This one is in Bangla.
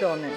Donne.